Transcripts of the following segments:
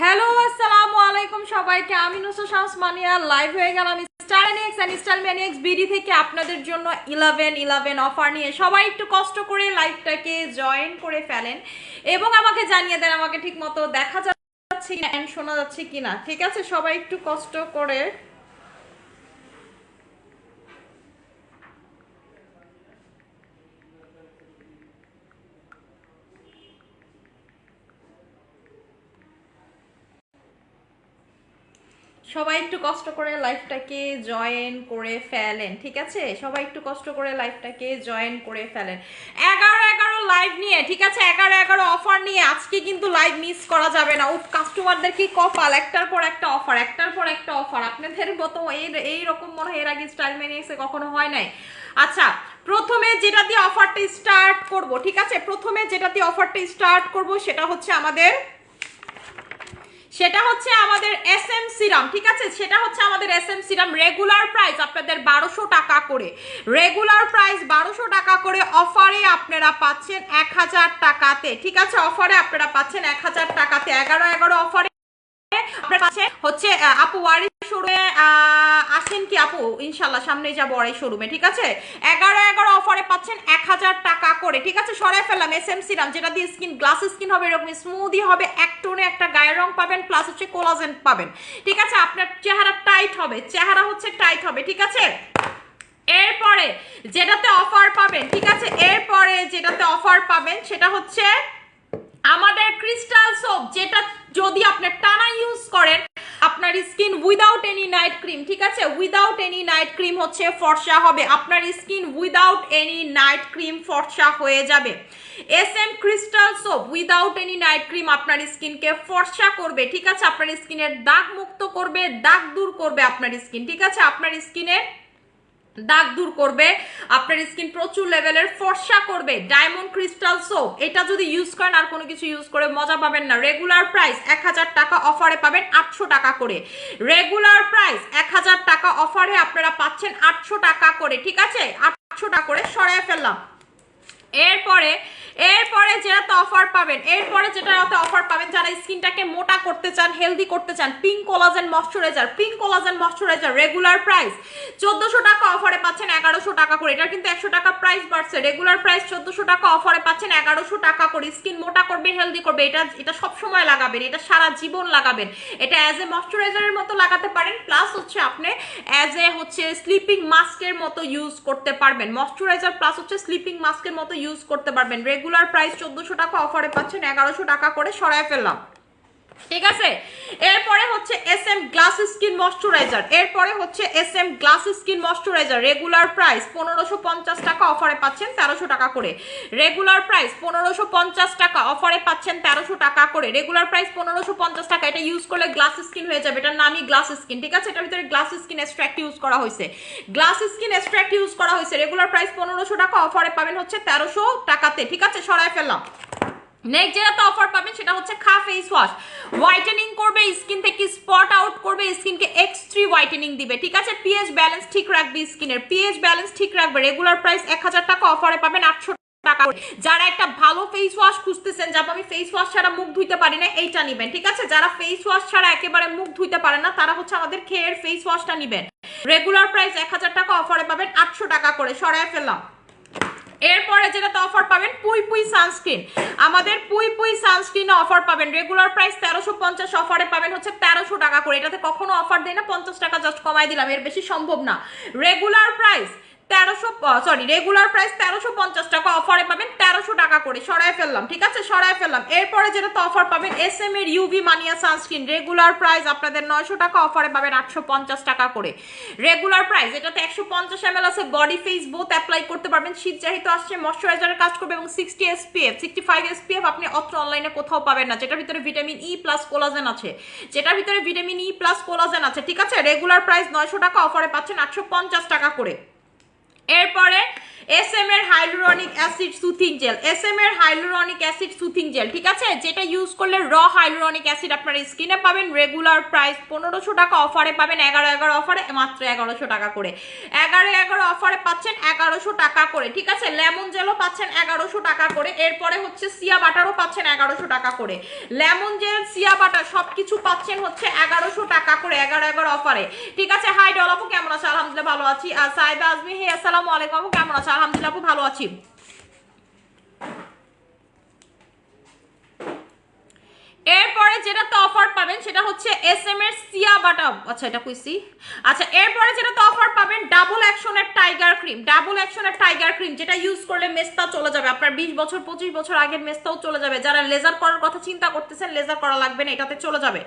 Hello আসসালামু আলাইকুম সবাইকে। আমি নুসু শামস, মানিয়া লাইভ হয়ে গেলাম star and and Manix BD থেকে আপনাদের জন্য ইলেভেন ইলেভেন অফার নিয়ে। সবাই একটু কষ্ট করে লাইভটাকে জয়েন করে ফেলেন এবং আমাকে জানিয়ে দেন আমাকে ঠিক মতো দেখা যাচ্ছে শোনা যাচ্ছে কিনা। ঠিক আছে, সবাই একটু কষ্ট করে সবাই একটু কষ্ট করে লাইফটাকে জয়েন করে ফেলেন, ঠিক আছে? সবাই একটু কষ্ট করে লাইফটাকে জয়েন করে ফেলেন। এগারো এগারো লাইভ নিয়ে, ঠিক আছে? এগারো এগারো অফার নিয়ে আজকে কিন্তু লাইভ মিস করা যাবে না। উফ কাস্টমারদের কি কপাল? একটার পর একটা অফার একটার পর একটা অফার আপনাদের মতো এই এই রকম মনে হয় এর আগে স্টাইল মেনিক্সে কখনো হয় নাই। আচ্ছা প্রথমে যেটা দিয়ে অফারটা স্টার্ট করব, ঠিক আছে? প্রথমে যেটা দিয়ে অফারটা স্টার্ট করব, সেটা হচ্ছে আমাদের সেটা হচ্ছে আমাদের এস এম সিরাম ঠিক আছে? সেটা হচ্ছে আমাদের S M serum regular price আপনাদের বারোশো টাকা করে। রেগুলার প্রাইস বারোশো টাকা করে অফারে আপনারা পাচ্ছেন এক হাজার টাকাতে, ঠিক আছে? অফারে আপনারা পাচ্ছেন এক হাজার টাকাতে। এগারো এগারো অফারে আপনার কাছে হচ্ছে আপু ওয়ারি শোরুমে আসেন কি আপু? ইনশাল্লাহ সামনে যাব ওয়ারি শোরুমে, ঠিক আছে? এগারো এগারো অফারে পাচ্ছেন এক হাজার টাকা করে, ঠিক আছে? সরাই ফেললাম এস এম সিরাম যেটা দিয়ে স্কিন গ্লাস স্কিন হবে এরকম স্মুদি হবে, এক টোনে একটা গায়ের রং পাবেন প্লাস হচ্ছে কোলাজেন পাবেন, ঠিক আছে? আপনার চেহারা টাইট হবে, চেহারা হচ্ছে টাইট হবে, ঠিক আছে? এরপরে যেটাতে অফার পাবেন, ঠিক আছে? এরপরে যেটাতে অফার পাবেন, সেটা হচ্ছে আমাদের ক্রিস্টাল সোপ যেটা যদি আপনি টানা ইউজ করেন, আপনার skin without any night cream ঠিক আছে? উইদাউট এনি নাইট ক্রিম হচ্ছে ফর্সা হবে। আপনার skin without any night cream ফর্সা হয়ে যাবে। S M crystal soap without any night cream আপনার স্কিনকে ফর্সা করবে, ঠিক আছে? আপনার স্কিনের দাগ মুক্ত করবে, দাগ দূর করবে আপনার স্কিন ঠিক আছে? আপনার স্কিনের দাগ দূর করবে, আপনার স্কিন প্রচুর লেভেলের ফর্সা করবে ডায়মন্ড ক্রিস্টাল সোপ এটা যদি ইউজ করেন, আর কোনো কিছু ইউজ করে মজা পাবেন না। রেগুলার প্রাইস এক হাজার টাকা অফারে পাবেন আটশো টাকা করে। রেগুলার প্রাইস এক হাজার টাকা অফারে আপনারা পাচ্ছেন আটশো টাকা করে, ঠিক আছে? আটশো টাকা করে সরাই ফেললাম। এরপরে এরপরে যেটাতে অফার পাবেন, এরপরে যেটাতে অফার পাবেন, যারা স্কিনটাকে মোটা করতে চান হেলদি করতে চান pink collagen moisturiser pink collagen moisturiser regular price চোদ্দশো টাকা অফারে পাচ্ছেন এগারোশো টাকা করে। এটা কিন্তু একশো টাকা প্রাইস বাড়ছে। রেগুলার প্রাইস চোদ্দশো টাকা অফারে পাচ্ছেন এগারোশো টাকা করে। স্কিন মোটা করবে হেলদি করবে, এটা এটা সবসময় লাগাবেন, এটা সারা জীবন লাগাবেন। এটা অ্যাজ এ ময়শ্চারাইজারের মতো লাগাতে পারেন প্লাস হচ্ছে আপনি অ্যাজ এ হচ্ছে স্লিপিং মাস্কের মতো ইউজ করতে পারবেন। ময়শ্চারাইজার প্লাস হচ্ছে স্লিপিং মাস্কের মতো ইউজ করতে পারবেন। রেগুলার প্রাইস চোদ্দোশো টাকা অফারে পাচ্ছেন এগারোশো টাকা করে সরায় ফেললাম। ঠিক আছে? এরপরে হচ্ছে S M glass skin moisturiser এরপরে হচ্ছে S M glass skin moisturiser regular price পনেরোশো পঞ্চাশ টাকা অফারে পাচ্ছেন তেরোশো টাকা করে। রেগুলার প্রাইস পনেরোশো পঞ্চাশ টাকা অফারে পাচ্ছেন তেরোশো টাকা করে। রেগুলার প্রাইস পনেরোশো পঞ্চাশ টাকা। এটা ইউজ করলে গ্লাস স্কিন হয়ে যাবে। এটার নামই গ্লাস স্কিন ঠিক আছে? এটার ভিতরে গ্লাস স্কিন এক্সট্রাক্ট ইউজ করা হয়েছে। গ্লাস স্কিন এক্সট্রাক্ট ইউজ করা হয়েছে। রেগুলার প্রাইস পনেরোশো টাকা অফারে পাবেন হচ্ছে তেরোশো টাকাতে, ঠিক আছে? সরাই ফেললাম। নেক্সট যেটাতে অফার পাবেন সেটা হচ্ছে খা ফেস ওয়াশ হোয়াইটেনিং করবে স্কিন থেকে স্পট আউট করবে স্কিনকে এক্স থ্রি হোয়াইটেনিং দিবে, ঠিক আছে? পিএইচ ব্যালেন্স ঠিক রাখবে স্কিনের পিএইচ ব্যালেন্স ঠিক রাখবে রেগুলার প্রাইস এক হাজার টাকা অফারে পাবেন আটশো টাকা। যারা একটা ভালো ফেস ওয়াশ খুঁজতেছেন, যাব আমি ফেস ওয়াশ ছাড়া মুখ ধুইতে পারি না, এইটা নিবেন, ঠিক আছে? যারা ফেস ওয়াশ ছাড়া একেবারে মুখ ধুইতে পারে না, তারা হচ্ছে আমাদের খেয়ের ফেস ওয়াশটা নিবেন। রেগুলার প্রাইস এক হাজার টাকা অফারে পাবেন আটশো টাকা করে সরায় ফেললাম। এরপরে যেটাতে অফার পাবেন পুই পুই সানস্ক্রিন আমাদের পুই পুই সানস্ক্রিনে অফার পাবেন। রেগুলার প্রাইস তেরোশো পঞ্চাশ অফারে পাবেন হচ্ছে তেরোশো টাকা করে। এটাতে কখনো অফার দেয় না, পঞ্চাশ টাকা জাস্ট কমাই দিলাম, এর বেশি সম্ভব না। রেগুলার প্রাইস তেরোশো সরি রেগুলার প্রাইস তেরোশো পঞ্চাশ টাকা। অফারে পাবেন তেরোশো টাকা করে। সরাই ফেললাম, ঠিক আছে? সরাই ফেললাম। এরপরে যেটাতে অফার পাবেন এস এম এর UV Mania sunscreen regular price আপনাদের নয়শো টাকা অফারে পাবেন আটশো পঞ্চাশ টাকা করে। রেগুলার প্রাইস এটাতে একশো পঞ্চাশ এম আছে। বডি ফেস বোথ অ্যাপ্লাই করতে পারবেন। শীত যেহেতু আসছে ময়শ্চারাইজারের কাজ করবে এবং sixty SPF sixty five SPF আপনি অত্র অনলাইনে কোথাও পাবেন না। যেটার ভিতরে ভিটামিন ই প্লাস কোলাজেন আছে। যেটার ভিতরে ভিটামিন ই প্লাস কোলাজেন আছে, ঠিক আছে? রেগুলার প্রাইস নয়শো টাকা অফারে পাচ্ছেন আটশো পঞ্চাশ টাকা করে। এরপরে এস এম এর hyaluronic acid soothing gel S M এর হাইলুরনিক অ্যাসিড সুথিং জেল ঠিক আছে? যেটা ইউজ করলে র হাইলুরনিক অ্যাসিড আপনার স্কিনে পাবেন রেগুলার প্রাইস পনেরোশো টাকা অফারে পাবেন, এগারো এগারো অফারে মাত্র এগারোশো টাকা করে। এগারো এগারো অফারে পাচ্ছেন এগারোশো টাকা করে, ঠিক আছে? লেমন জেলও পাচ্ছেন এগারোশো টাকা করে, এরপরে হচ্ছে সিয়া বাটারও পাচ্ছেন এগারোশো টাকা করে। লেমন জেল সিয়া বাটার সব কিছু পাচ্ছেন হচ্ছে এগারোশো টাকা করে, এগারো এগারো অফারে ঠিক আছে? হাই ডল আপু কেমন আছে? আলহামদুলিল্লাহ ভালো আছি। আর সাইবা আজমি, হে, আসসালামু আলাইকুম কেমন আছে আলহামদুলিল্লাহ, আপু ভালো আছি। এরপরে যেটাতে অফার পাবেন, সেটা হচ্ছে এস এম এর সিয়া বাটা আচ্ছা এটা কইছি। আচ্ছা এরপরে যেটা তো অফার পাবেন ডাবল অ্যাকশনের টাইগার ক্রিম ডাবল অ্যাকশনের টাইগার ক্রিম যেটা ইউজ করলে মেস্তা চলে যাবে। আপনার বিশ বছর, পঁচিশ বছর আগের মেস্তাও চলে যাবে। যারা লেজার করার কথা চিন্তা করতেছেন লেজার করা লাগবে না, এটাতে চলে যাবে।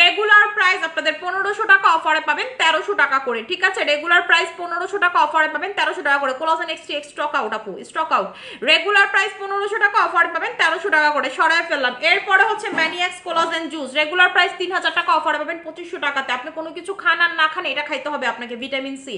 রেগুলার প্রাইস আপনাদের পনেরোশো টাকা অফারে পাবেন, তেরোশো টাকা করে, ঠিক আছে? রেগুলার প্রাইস পনেরোশো টাকা অফারে পাবেন, তেরোশো টাকা করে। Collagen XT X stock out আপু স্টক আউট রেগুলার প্রাইস পনেরোশো টাকা অফারে পাবেন, তেরোশো টাকা করে সরাই ফেললাম। এরপরে হচ্ছে maniacs collagen juice regular price তিন হাজার টাকা অফারে পাবেন, পঁচিশশো টাকাতে। আপনি কোনো কিছু খান আর না খান এটা খাইতে হবে আপনাকে vitamin C.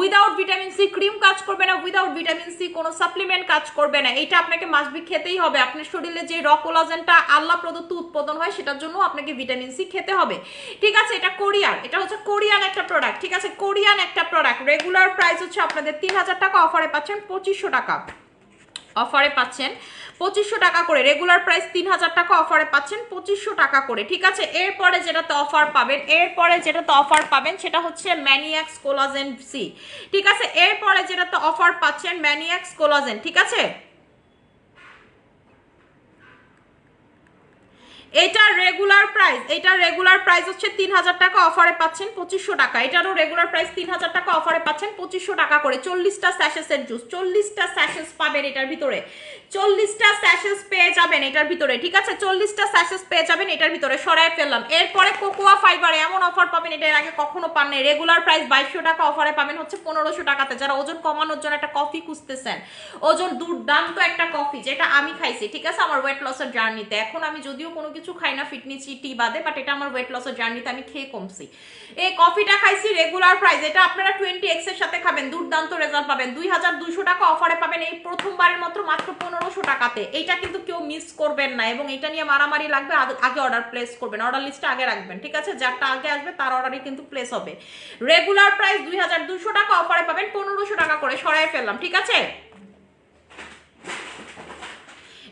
Without vitamin C cream কাজ করবে না। উইদাউট ভিটামিন সি কোনো সাপ্লিমেন্ট কাজ করবে না। এটা আপনাকে মাসবি খেতেই হবে। আপনার শরীরে যে র কোলাজেনটা আল্লাহ প্রদত্ত উৎপাদন হয়, সেটার জন্য আপনাকে ভিটামিন সি খেতে হবে। ঠিক আছে, এটা কোরিয়ান। এটা হচ্ছে কোরিয়ান একটা প্রোডাক্ট ঠিক আছে, কোরিয়ান একটা প্রোডাক্ট রেগুলার প্রাইস হচ্ছে আপনাদের তিন হাজার টাকা অফারে পাচ্ছেন পঁচিশশো টাকা। অফারে পাচ্ছেন পঁচিশশো টাকা করে। রেগুলার প্রাইস তিন হাজার টাকা অফারে পাচ্ছেন পঁচিশশো টাকা করে। ঠিক আছে? এরপরে যেটাতে অফার পাবেন, এরপরে যেটাতে অফার পাবেন সেটা হচ্ছে ম্যানিয়াক্স কোলাজেন সি ঠিক আছে? এরপরে যেটাতে অফার পাচ্ছেন ম্যানিয়াক্স কোলাজেন ঠিক আছে? এটার রেগুলার প্রাইস এটার রেগুলার প্রাইস হচ্ছে তিন হাজার টাকা অফারে পাচ্ছেন পঁচিশশো টাকা। এটারও রেগুলার প্রাইস তিন হাজার টাকা অফারে পাচ্ছেন পঁচিশশো টাকা করে। চল্লিশটা স্যাশেসের জুস চল্লিশটা স্যাশেস পাবেন এটার ভিতরে। চল্লিশটা স্যাশেস পেয়ে যাবেন এটার ভিতরে, ঠিক আছে? চল্লিশটা স্যাশেস পেয়ে যাবেন এটার ভিতরে, সরাই ফেললাম। এরপরে কোকোয়া ফাইবার এমন অফার পাবেন, এটা এর আগে কখনো পান নাই রেগুলার প্রাইস বাইশশো টাকা অফারে পাবেন হচ্ছে পনেরোশো টাকাতে। যারা ওজন কমানোর জন্য একটা কফি খুঁজতেছেন, ওজন দুর্দান্ত একটা কফি যেটা আমি খাইছি, ঠিক আছে? আমার ওয়েট লসের জার্নিতে এখন আমি যদিও কোনো কিছু খাই না, ফিটনেস টি বাদে বাট এটা আমার ওয়েট লসের জার্নিতে আমি খেয়ে কমছি। এই কফিটা খাইছি রেগুলার প্রাইস এটা আপনারা টোয়েন্টি এক্সের সাথে খাবেন, দুর্দান্ত রেজাল্ট পাবেন। দুই হাজার দুশো টাকা অফারে পাবেন এই প্রথমবারের মতো মাত্র পনেরোশো টাকাতে। এইটা কিন্তু কেউ মিস করবেন না, এবং এটা নিয়ে মারামারি লাগবে, আগে অর্ডার প্লেস করবেন। অর্ডার লিস্টটা আগে রাখবেন, ঠিক আছে? যারটা আগে আসবে, তার অর্ডারই কিন্তু প্লেস হবে। রেগুলার প্রাইস দুই হাজার দুশো টাকা অফারে পাবেন, পনেরোশো টাকা করে সরাই ফেললাম, ঠিক আছে?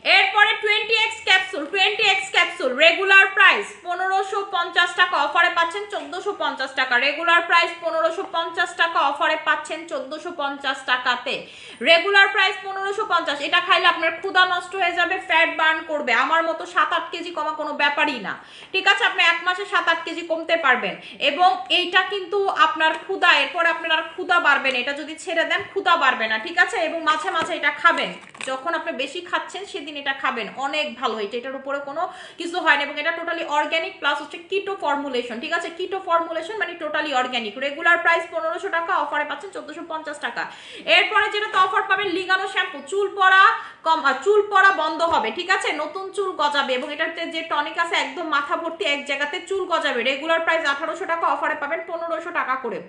এরপরে twenty X capsule twenty X capsule regular price পনেরোশো পঞ্চাশ টাকা অফারে পাচ্ছেন চোদ্দোশো পঞ্চাশ টাকা। রেগুলার প্রাইস পনেরোশো পঞ্চাশ টাকা অফারে পাচ্ছেন চোদ্দোশো পঞ্চাশ টাকাতে। রেগুলার প্রাইস পনেরোশো পঞ্চাশ, এটা খাইলে আপনার ক্ষুদা নষ্ট হয়ে যাবে ফ্যাট বার্ন করবে। আমার মতো সাত আট কেজি কমা কোনো ব্যাপারই না। ঠিক আছে, আপনি এক মাসে সাত আট কেজি কমতে পারবেন। এবং এইটা কিন্তু আপনার ক্ষুদা এরপর আপনার আর ক্ষুদা বাড়বে না। এটা যদি ছেড়ে দেন ক্ষুদা বাড়বে না। ঠিক আছে, এবং মাঝে মাঝে এটা খাবেন। যখন আপনি বেশি খাচ্ছেন, সেদিন এটা খাবেন। অনেক ভালো। এটা, এটার উপরে কোনো কিছু হয় না এবং এটা টোটালি অর্গ্যানিক প্লাস হচ্ছে কিটো ফর্মুলেশন ঠিক আছে? কিটো ফর্মুলেশন মানে টোটালি অর্গ্যানিক রেগুলার প্রাইস পনেরোশো টাকা অফারে পাচ্ছেন চোদ্দশো পঞ্চাশ টাকা। এরপরে যেটা তো অফার পাবেন, লিগানো শ্যাম্পু চুল পড়া কম চুল পড়া বন্ধ হবে, ঠিক আছে? নতুন চুল গজাবে এবং এটাতে যে টনিক আছে, একদম মাথা ভর্তি এক জায়গাতে চুল গজাবে। রেগুলার প্রাইস আঠারোশো টাকা অফারে পাবেন পনেরোশো টাকা করে।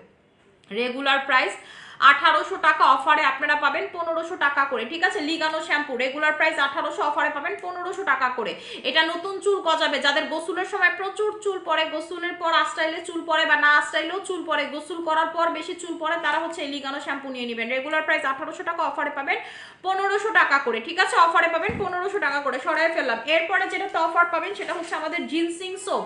রেগুলার প্রাইস আঠারোশো টাকা অফারে আপনারা পাবেন পনেরোশো টাকা করে, ঠিক আছে? লিগানো শ্যাম্পু রেগুলার প্রাইস আঠারোশো অফারে পাবেন পনেরোশো টাকা করে। এটা নতুন চুল গজাবে, যাদের গোসলের সময় প্রচুর চুল পড়ে, গোসলের পর আস্টাইলে চুল পড়ে বা না আস্টাইলেও চুল পড়ে, গোসুল করার পর বেশি চুল পড়ে, তারা হচ্ছে লিগানো শ্যাম্পু নিয়ে নেবেন। রেগুলার প্রাইস আঠারোশো টাকা অফারে পাবেন পনেরোশো টাকা করে, ঠিক আছে? অফারে পাবেন পনেরোশো টাকা করে, সরাই ফেললাম। এরপরে যেটা অফার পাবেন সেটা হচ্ছে আমাদের জিনসিং সোপ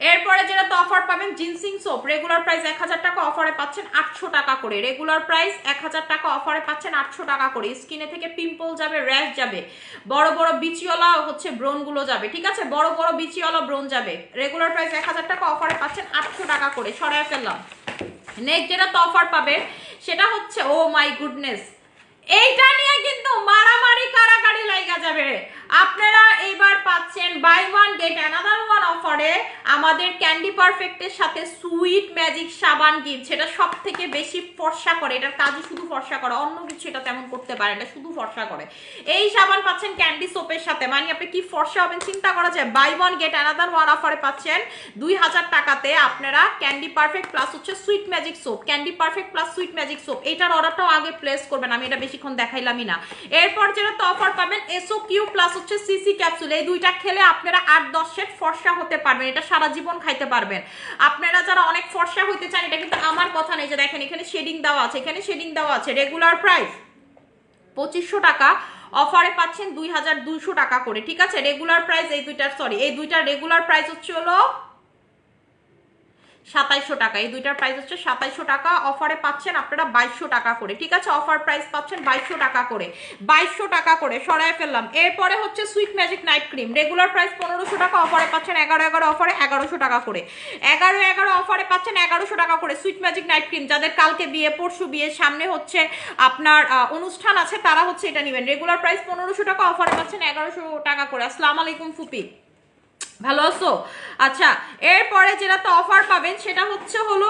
এরপরে যেটা তো অফার পাবেন জিনসিং সোপ রেগুলার প্রাইস এক হাজার টাকা অফারে পাচ্ছেন আটশো টাকা করে। রেগুলার প্রাইস এক হাজার টাকা অফারে পাচ্ছেন আটশো টাকা করে। স্কিনে থেকে পিম্পল যাবে র্যাশ যাবে। বড় বড় বিচিওয়ালা হচ্ছে ব্রোনগুলো যাবে, ঠিক আছে? বড় বড় বিচিওয়ালা ব্রোন যাবে। রেগুলার প্রাইস এক হাজার টাকা অফারে পাচ্ছেন আটশো টাকা করে। সরাই ফেললাম। নেক্সট যেটা তো অফার পাবে, সেটা হচ্ছে ও মাই গুডনেস এইটা নিয়ে কিন্তু মারামারি কারাকারি লাইগা যাবে। আপনারা এইবার পাচ্ছেন buy one get another one অফারে আমাদের ক্যান্ডি পারফেক্টের সাথে সুইট ম্যাজিক সাবান গিফট সেটা সব থেকে বেশি ফর্সা করে, এটার কাজই শুধু ফর্সা করে, অন্য কিছু এটা তেমন করতে পারে না, শুধু ফর্সা করে। এই সাবান পাচ্ছেন ক্যান্ডি সোপের সাথে মানে আপনি কি ফর্সা হবেন চিন্তা করা যায় buy one get another one অফারে পাচ্ছেন দুই হাজার টাকাতে আপনারা ক্যান্ডি পারফেক্ট প্লাস হচ্ছে sweet magic soap candy perfect plus sweet magic soap এটার অর্ডারটাও আগে প্লেস করবেন, আমি এটা বেশিক্ষণ দেখাইলামই না। এরপর যেটা তো অফার পাবেন এসও কিউ প্লাস হচ্ছে সিসি ক্যাপসুল এই দুইটা খেলে আপনারা আট দশ সেট ফর্সা হতে পারবেন, এটা সারা জীবন খাইতে পারবেন। আপনারা যারা অনেক ফর্সা হইতে চান, এটা কিন্তু আমার কথা নেই যে দেখেন এখানে শেডিং দেওয়া আছে, এখানে শেডিং দেওয়া আছে রেগুলার প্রাইস পঁচিশশো টাকা অফারে পাচ্ছেন দুই হাজার দুইশো টাকা করে, ঠিক আছে? রেগুলার প্রাইস এই দুইটার সরি এই দুইটার রেগুলার প্রাইস হচ্ছে হলো সাতাইশশো টাকা। এই দুইটার প্রাইস হচ্ছে সাতাইশো টাকা। অফারে পাচ্ছেন আপনারা বাইশশো টাকা করে, ঠিক আছে? অফার প্রাইস পাচ্ছেন বাইশশো টাকা করে। বাইশশো টাকা করে সরাই ফেললাম। এরপরে হচ্ছে sweet magic night cream regular price পনেরোশো টাকা অফারে পাচ্ছেন এগারো এগারো অফারে এগারোশো টাকা করে। এগারো এগারো অফারে পাচ্ছেন এগারোশো টাকা করে সুইট ম্যাজিক নাইট ক্রিম যাদের কালকে বিয়ে, পরশু বিয়ে, সামনে হচ্ছে আপনার অনুষ্ঠান আছে, তারা হচ্ছে এটা নেবেন। রেগুলার প্রাইস পনেরোশো টাকা অফারে পাচ্ছেন এগারোশো টাকা করে। আসসালামু আলাইকুম ফুপি। ভালো আছো? আচ্ছা এরপরে যেটা তো অফার পাবেন, সেটা হচ্ছে হলো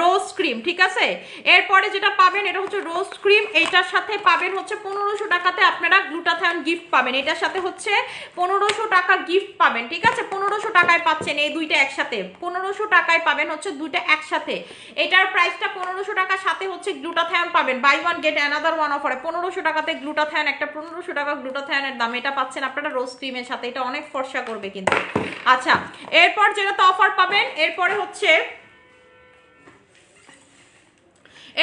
রোজ ক্রিম ঠিক আছে? এরপরে যেটা পাবেন, এটা হচ্ছে রোজ ক্রিম এইটার সাথে পাবেন হচ্ছে পনেরোশো টাকাতে আপনারা গ্লুটাথায়ন গিফট পাবেন। এটার সাথে হচ্ছে পনেরোশো টাকা গিফট পাবেন, ঠিক আছে? পনেরোশো টাকায় পাচ্ছেন এই দুইটা একসাথে। পনেরোশো টাকায় পাবেন হচ্ছে দুইটা একসাথে। এটার প্রাইসটা পনেরোশো টাকার সাথে হচ্ছে গ্লুটাথায়ন পাবেন। Buy one get another one অফারে পনেরোশো টাকাতে গ্লুটাথায়ন একটা পনেরোশো টাকা গ্লুটাথায়নের দাম। এটা পাচ্ছেন আপনারা রোজ ক্রিমের সাথে। এটা অনেক ফর্সা করবে কিন্তু। আচ্ছা এরপর যেটা তো অফার পাবেন এরপরে হচ্ছে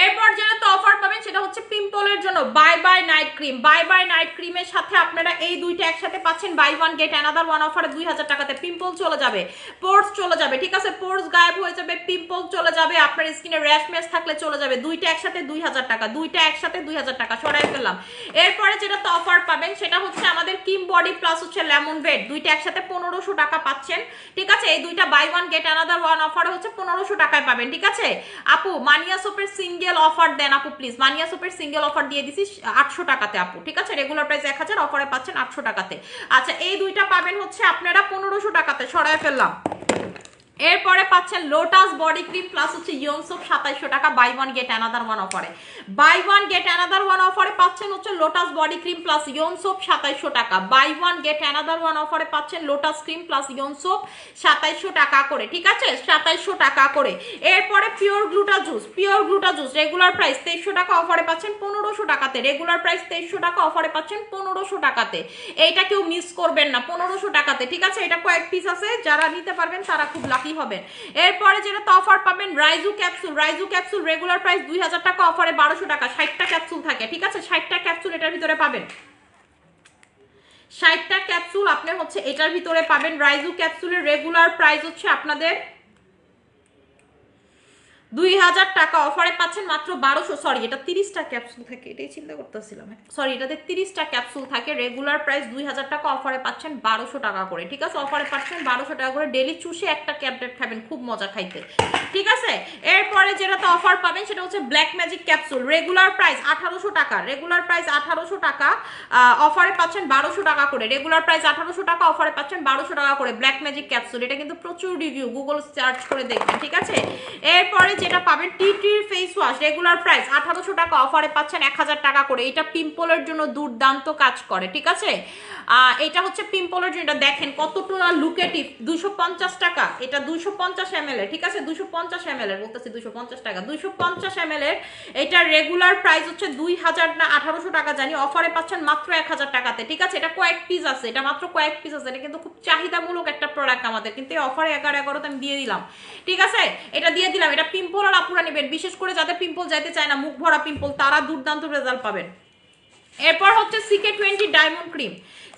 এরপর যেটা তো অফার পাবেন সেটা হচ্ছে পিম্পলের জন্য bye bye night cream bye bye night ক্রিমের সাথে আপনারা এই দুইটা একসাথে পাচ্ছেন। Buy one get another one অফারে দুই হাজার টাকাতে পিম্পল চলে যাবে, পোর্স চলে যাবে, ঠিক আছে? পোর্স গায়েব হয়ে যাবে, পিম্পল চলে যাবে, আপনার স্কিনে র্যাশ ম্যাশ থাকলে চলে যাবে। দুইটা একসাথে দুই হাজার টাকা, দুইটা একসাথে দুই হাজার টাকা, সরাই ফেললাম। এরপরে যেটা তো অফার পাবেন সেটা হচ্ছে আমাদের কিম বডি প্লাস হচ্ছে লেমন ভেট দুইটা একসাথে পনেরোশো টাকা পাচ্ছেন, ঠিক আছে? এই দুইটা buy one get another one অফারে হচ্ছে পনেরোশো টাকায় পাবেন, ঠিক আছে? আপু মানিয়া সোপের সিঙ্গেল অফার দেন আপু প্লিজ মানিয়া সুপের সিঙ্গেল অফার দিয়ে দিছি, আটশো টাকাতে আপু, ঠিক আছে? রেগুলার প্রাইস এক হাজার অফারে পাচ্ছেন আটশো টাকাতে। আচ্ছা এই দুইটা পাবেন হচ্ছে আপনারা পনেরোশো টাকাতে সরাই ফেললাম। এরপরে পাচ্ছেন লোটাস বডি ক্রিম প্লাস হচ্ছে ইয়ং সোপ সাতাইশশো টাকা buy one get another one অফারে buy one get another one অফারে পাচ্ছেন হচ্ছে lotus body cream plus young soap সাতাইশশো টাকা। Buy one get another one অফারে পাচ্ছেন lotus cream plus young soap সাতাইশশো টাকা করে, ঠিক আছে? সাতাইশশো টাকা করে। এরপরে pure gluta juice pure gluta juice regular price তেইশশো টাকা অফারে পাচ্ছেন পনেরোশো টাকাতে। রেগুলার প্রাইস তেইশশো টাকা অফারে পাচ্ছেন পনেরোশো টাকাতে। এইটা কেউ মিস করবেন না, পনেরোশো টাকাতে, ঠিক আছে? এটা কয়েক পিস আছে, যারা নিতে পারবেন তারা খুব লাকি হবেন। এরপরে যেটা তো অফার পাবেন রাইজু ক্যাপসুল রাইজু ক্যাপসুল রেগুলার প্রাইস দুই হাজার টাকা অফারে বারোশো টাকা। ষাটটা ক্যাপসুল থাকে, ঠিক আছে? ষাটটা ক্যাপসুল এটার ভিতরে পাবেন। ষাটটা ক্যাপসুল আপনি হচ্ছে এটার ভিতরে পাবেন। রাইজু ক্যাপসুলের রেগুলার প্রাইস হচ্ছে আপনাদের দুই হাজার টাকা অফারে পাচ্ছেন মাত্র বারোশো সরি এটা তিরিশটা ক্যাপসুল থাকে, এটাই চিন্তা করতেছিলাম। সরি এটাতে তিরিশটা ক্যাপসুল থাকে রেগুলার প্রাইস দুই হাজার টাকা, অফারে পাচ্ছেন বারোশো টাকা করে, ঠিক আছে? অফারে পাচ্ছেন বারোশো টাকা করে ডেলি চুষে একটা ক্যাপলেট খাবেন, খুব মজা খাইতে। ঠিক আছে? এরপরে যেটাতে অফার পাবেন, সেটা হচ্ছে black magic capsule regular price আঠারোশো টাকা রেগুলার প্রাইস আঠারোশো টাকা অফারে পাচ্ছেন বারোশো টাকা করে রেগুলার প্রাইস আঠারোশো টাকা, অফারে পাচ্ছেন বারোশো টাকা করে ব্ল্যাক ম্যাজিক ক্যাপসুল এটা কিন্তু প্রচুর রিভিউ গুগল সার্চ করে দেখবেন, ঠিক আছে? এরপরে যেটা পাবেন টি টির ফেস ওয়াশ রেগুলার প্রাইস আঠারোশো টাকা অফারে পাচ্ছেন এক হাজার টাকা করে। এটা পিম্পলের জন্য দুর্দান্ত কাজ করে, ঠিক আছে? এটা হচ্ছে পিম্পলের জন্য। এটা দেখেন কতটা লুকেটিভ দুশো পঞ্চাশ টাকা। এটা দুশো পঞ্চাশ এম ঠিক আছে? দুশো পঞ্চাশ এম এর বলতেছি দুশো পঞ্চাশ টাকা। দুশো পঞ্চাশ এম এর এটার রেগুলার প্রাইস হচ্ছে দুই হাজার না আঠারোশো টাকা জানি। অফারে পাচ্ছেন মাত্র এক হাজার টাকাতে, ঠিক আছে? এটা কয়েক পিস আছে। এটা মাত্র কয়েক পিস আছে। এটা কিন্তু খুব চাহিদামূলক একটা প্রোডাক্ট আমাদের। কিন্তু এই অফারে এগারো এগারোতে আমি দিয়ে দিলাম, ঠিক আছে? এটা দিয়ে দিলাম। এটা পিম্পল আর আপুরা নেবেন। বিশেষ করে যাদের পিম্পল যাইতে চায় না, মুখ ভরা পিম্পল, তারা দুর্দান্ত রেজাল্ট পাবেন। এরপর হচ্ছে CK twenty diamond cream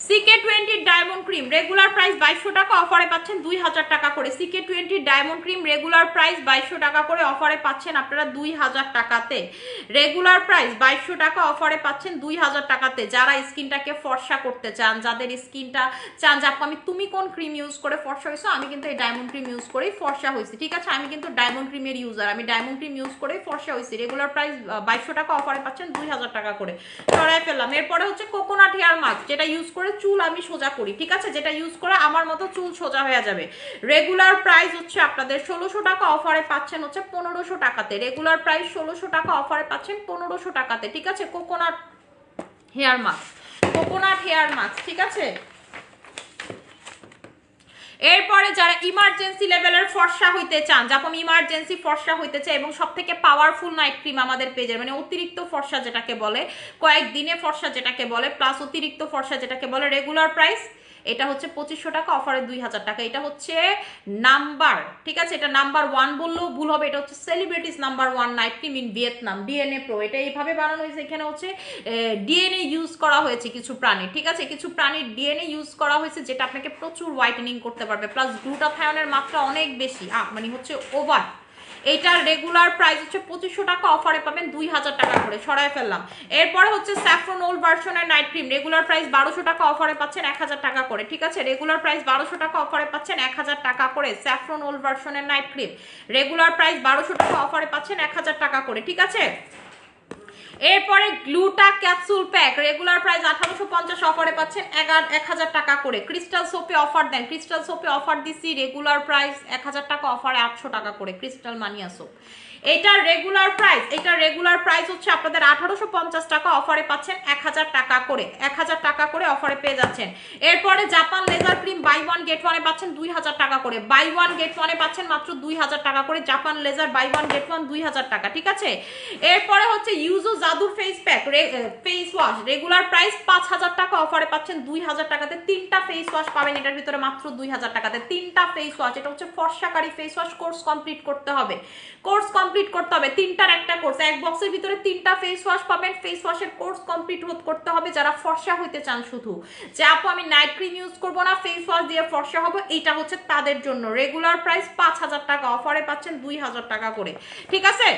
CK twenty diamond cream regular price বাইশশো টাকা অফারে পাচ্ছেন দুই হাজার টাকা করে। CK twenty diamond cream regular price বাইশশো টাকা করে অফারে পাচ্ছেন আপনারা দুই হাজার টাকাতে। রেগুলার প্রাইস বাইশশো টাকা অফারে পাচ্ছেন দুই হাজার টাকাতে। যারা স্কিনটাকে ফর্সা করতে চান, যাদের স্কিনটা চান যে, আপু, আমি তুমি কোন ক্রিম ইউজ করে ফর্সা হয়েছো? আমি কিন্তু এই ডায়মন্ড ক্রিম ইউজ করেই ফর্সা হয়েছি। ঠিক আছে? আমি কিন্তু ডায়মন্ড ক্রিমের ইউজার আমি ডায়মন্ড ক্রিম ইউজ করেই ফর্সা হয়েছি। রেগুলার প্রাইস বাইশশো টাকা অফারে পাচ্ছেন দুই হাজার টাকা করে। সরাই ফেললাম। এরপরে হচ্ছে কোকোনাট হেয়ার মাস্ক যেটা ইউজ করে করে চুল আমি সোজা করি, ঠিক আছে? যেটা ইউজ করে আমার মতো চুল সোজা হয়ে যাবে। রেগুলার প্রাইস হচ্ছে আপনাদের ষোলোশো টাকা অফারে পাচ্ছেন হচ্ছে পনেরোশো টাকাতে। রেগুলার প্রাইস ষোলোশো টাকা অফারে পাচ্ছেন পনেরোশো টাকাতে, ঠিক আছে? Coconut hair mask coconut hair mask ঠিক আছে? এরপরে যারা ইমার্জেন্সি লেভেলের ফর্সা হইতে চান যখন ইমার্জেন্সি ফর্সা হইতে চায় এবং সব থেকে পাওয়ারফুল নাইট ক্রিম আমাদের পেজের মানে অতিরিক্ত ফর্সা যেটাকে বলে, কয়েকদিনে ফর্সা যেটাকে বলে প্লাস অতিরিক্ত ফর্সা যেটাকে বলে রেগুলার প্রাইস এটা হচ্ছে পঁচিশশো টাকা, অফারে দুই হাজার টাকা। এটা হচ্ছে নাম্বার, ঠিক আছে? এটা নাম্বার ওয়ান বললেও ভুল হবে। এটা হচ্ছে celebrities number one night cream in Vietnam DNA pro এটা এইভাবে বানানো হয়েছে। এখানে হচ্ছে ডিএনএ ইউজ করা হয়েছে কিছু প্রাণী, ঠিক আছে? কিছু প্রাণীর ডিএনএ ইউজ করা হয়েছে যেটা আপনাকে প্রচুর হোয়াইটেনিং করতে পারবে। প্লাস গ্লুটাথায়নের মাত্রা অনেক বেশি মানে হচ্ছে ওভার এইটার রেগুলার প্রাইস হচ্ছে পঁচিশশো টাকা অফারে পাবেন দুই হাজার টাকা করে। সরাই ফেললাম। এরপরে হচ্ছে স্যাফ্রন ওল্ড ভার্সনের নাইট ক্রিম রেগুলার প্রাইস বারোশো টাকা অফারে পাচ্ছেন এক হাজার টাকা করে। ঠিক আছে? রেগুলার প্রাইস বারোশো টাকা অফারে পাচ্ছেন এক হাজার টাকা করে স্যাফ্রন ওল্ড ভার্সনের নাইট ক্রিম রেগুলার প্রাইস বারোশো টাকা অফারে পাচ্ছেন এক হাজার টাকা করে। ঠিক আছে? এরপরে gluta capsule pack regular price আঠারোশো পঞ্চাশ অফারে পাচ্ছেন এগারো এক হাজার টাকা করে। ক্রিস্টাল সোপে অফার দেন। ক্রিস্টাল সোপে অফার দিচ্ছি রেগুলার প্রাইস এক হাজার টাকা অফারে আটশো টাকা করে। ক্রিস্টাল মানিয়া সোপ এটার রেগুলার প্রাইস এটার রেগুলার প্রাইস হচ্ছে আপনাদের আঠারোশো পঞ্চাশ টাকা অফারে পাচ্ছেন এক হাজার টাকা করে, এক হাজার টাকা করে অফারে পেয়ে যাচ্ছেন। এরপরে Japan laser cream buy one get ওয়ানে পাচ্ছেন দুই হাজার টাকা করে। বাই ওয়ান গেট ওয়ানে পাচ্ছেন মাত্র দুই হাজার টাকা করে। Japan laser buy one get one দুই হাজার টাকা, ঠিক আছে? এরপরে হচ্ছে ইউজো জাদু face pack face wash regular price পাঁচ হাজার টাকা অফারে পাচ্ছেন দুই হাজার টাকাতে। তিনটা ফেস ওয়াশ পাবেন, এটার ভিতরে মাত্র দুই হাজার টাকাতে। তিনটা ফেস ওয়াশ এটা হচ্ছে ফর্সাকারী ফেস ওয়াশ কোর্স কমপ্লিট করতে হবে। কোর্স কমপ্লিট করতে হবে। তিনটার একটা কোর্স এক বক্সের ভিতরে তিনটা ফেস ওয়াশ পাবেন। ফেস ওয়াশের কোর্স কমপ্লিট করতে হবে যারা ফর্সা হইতে চান শুধু। যে আপু, আমি নাইট ক্রিম ইউজ করব না ফেস ওয়াশ দিয়ে ফর্সা হব, এইটা হচ্ছে তাদের জন্য। রেগুলার প্রাইস পাঁচ হাজার টাকা। অফারে পাচ্ছেন দুই হাজার টাকা করে। ঠিক আছে?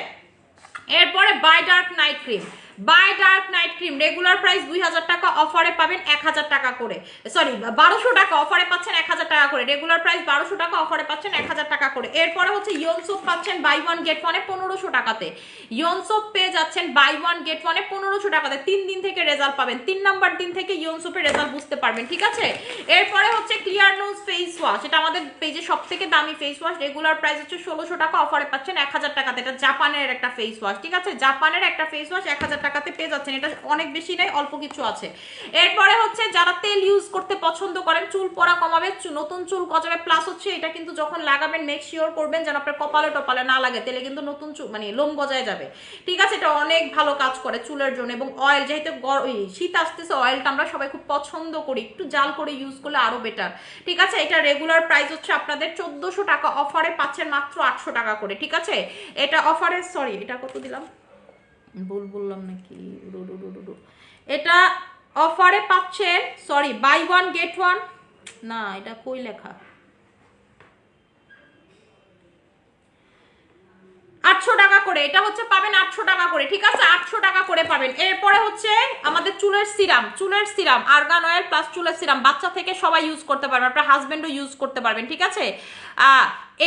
এরপরে bye dark night cream bye dark night cream regular price দুই হাজার টাকা অফারে পাবেন এক হাজার টাকা করে। সরি বারোশো টাকা অফারে পাচ্ছেন এক হাজার টাকা করে। রেগুলার প্রাইস বারোশো টাকা অফারে পাচ্ছেন এক হাজার টাকা করে। এরপরে হচ্ছে ইয়নসোপ পাচ্ছেন বাই ওয়ান গেট ওয়ানে পনেরোশো টাকাতে। ইয়নসোপ পেয়ে যাচ্ছেন বাই ওয়ান গেট ওয়ানে পনেরোশো টাকাতে। তিন দিন থেকে রেজাল্ট পাবেন। তিন নাম্বার দিন থেকে ইয়নসোপের রেজাল্ট বুঝতে পারবেন, ঠিক আছে? এরপরে হচ্ছে ক্লিয়ার নোজ ফেস ওয়াশ এটা আমাদের পেজে সব থেকে দামি ফেস ওয়াশ রেগুলার প্রাইস হচ্ছে ষোলোশো টাকা অফারে পাচ্ছেন এক হাজার টাকাতে। এটা জাপানের একটা ফেস ওয়াশ ঠিক আছে? জাপানের একটা ফেস ওয়াশ এক হাজার টাকাতে পেয়ে যাচ্ছেন, এটা অনেক বেশি নেই অল্প কিছু আছে। এরপরে হচ্ছে যারা তেল ইউজ করতে পছন্দ করেন, চুল পড়া কমাবে নতুন চুল গজাবে প্লাস হচ্ছে এটা কিন্তু যখন লাগাবেন মেক শিওর করবেন যেন আপনার কপালে টপালে না লাগে, তেলে কিন্তু নতুন চুল মানে লোম গজায় যাবে। ঠিক আছে, এটা অনেক ভালো কাজ করে চুলের জন্য এবং অয়েল যেহেতু শীত আসতেছে অয়েলটা আমরা সবাই খুব পছন্দ করি, একটু জাল করে ইউজ করলে আরও বেটার ঠিক আছে, এটা রেগুলার প্রাইস হচ্ছে আপনাদের চোদ্দশো টাকা অফারে পাচ্ছেন মাত্র আটশো টাকা করে, ঠিক আছে? এটা অফারে সরি এটা কত দিলাম? ভুল বললাম নাকি। এটা অফারে পাচ্ছেন sorry buy one get one না, এটা কই লেখা? আটশো টাকা করে, এটা হচ্ছে পাবেন আটশো টাকা করে, ঠিক আছে? আটশো টাকা করে পাবেন। এরপরে হচ্ছে আমাদের চুলের সিরাম চুলের সিরাম আর্গান অয়েল প্লাস চুলের সিরাম, বাচ্চা থেকে সবাই ইউজ করতে পারবেন আপনার হাজবেন্ডও ইউজ করতে পারবেন, ঠিক আছে?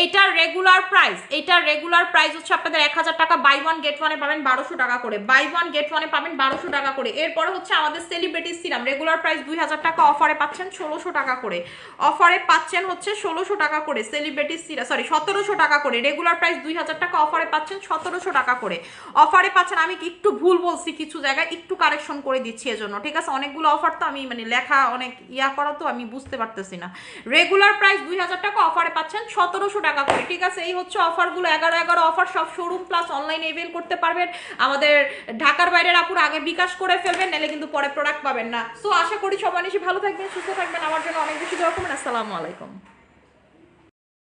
এইটার রেগুলার প্রাইস এইটার রেগুলার প্রাইস হচ্ছে আপনাদের এক হাজার টাকা বাই ওয়ান গেট ওয়ানে পাবেন বারোশো টাকা করে। বাই ওয়ান গেট ওয়ানে পাবেন বারোশো টাকা করে। এরপরে হচ্ছে আমাদের সেলিব্রিটি সিরাম রেগুলার প্রাইস দুই হাজার টাকা অফারে পাচ্ছেন ষোলোশো টাকা করে। অফারে পাচ্ছেন হচ্ছে ষোলোশো টাকা করে সেলিব্রিটি সিরাম সরি সতেরোশো টাকা করে। রেগুলার প্রাইস দুই হাজার টাকা অফারে পাচ্ছেন সতেরোশো টাকা করে। অফারে পাচ্ছেন, আমি একটু ভুল বলছি কিছু জায়গায়? একটু কারেকশন করে দিচ্ছি এজন্য, ঠিক আছে? অনেকগুলো অফার তো আমি মানে লেখা অনেক ইয়া করা তো আমি বুঝতে পারতেছি না। রেগুলার প্রাইস দুই হাজার টাকা অফারে পাচ্ছেন সতেরোশো টাকা করে। ঠিক আছে, এই হচ্ছে অফারগুলো। এগারো এগারো অফার সব শোরুম প্লাস অনলাইনে এভেল করতে পারবেন। আমাদের ঢাকার বাইরের আপুর আগে বিকাশ করে ফেলবেন, নাহলে কিন্তু পরে প্রোডাক্ট পাবেন না। সো আশা করি সবাই ভালো থাকবেন, সুস্থ থাকবেন। আমার জন্য অনেক বেশি দোয়া করবেন। আসসালামু আলাইকুম।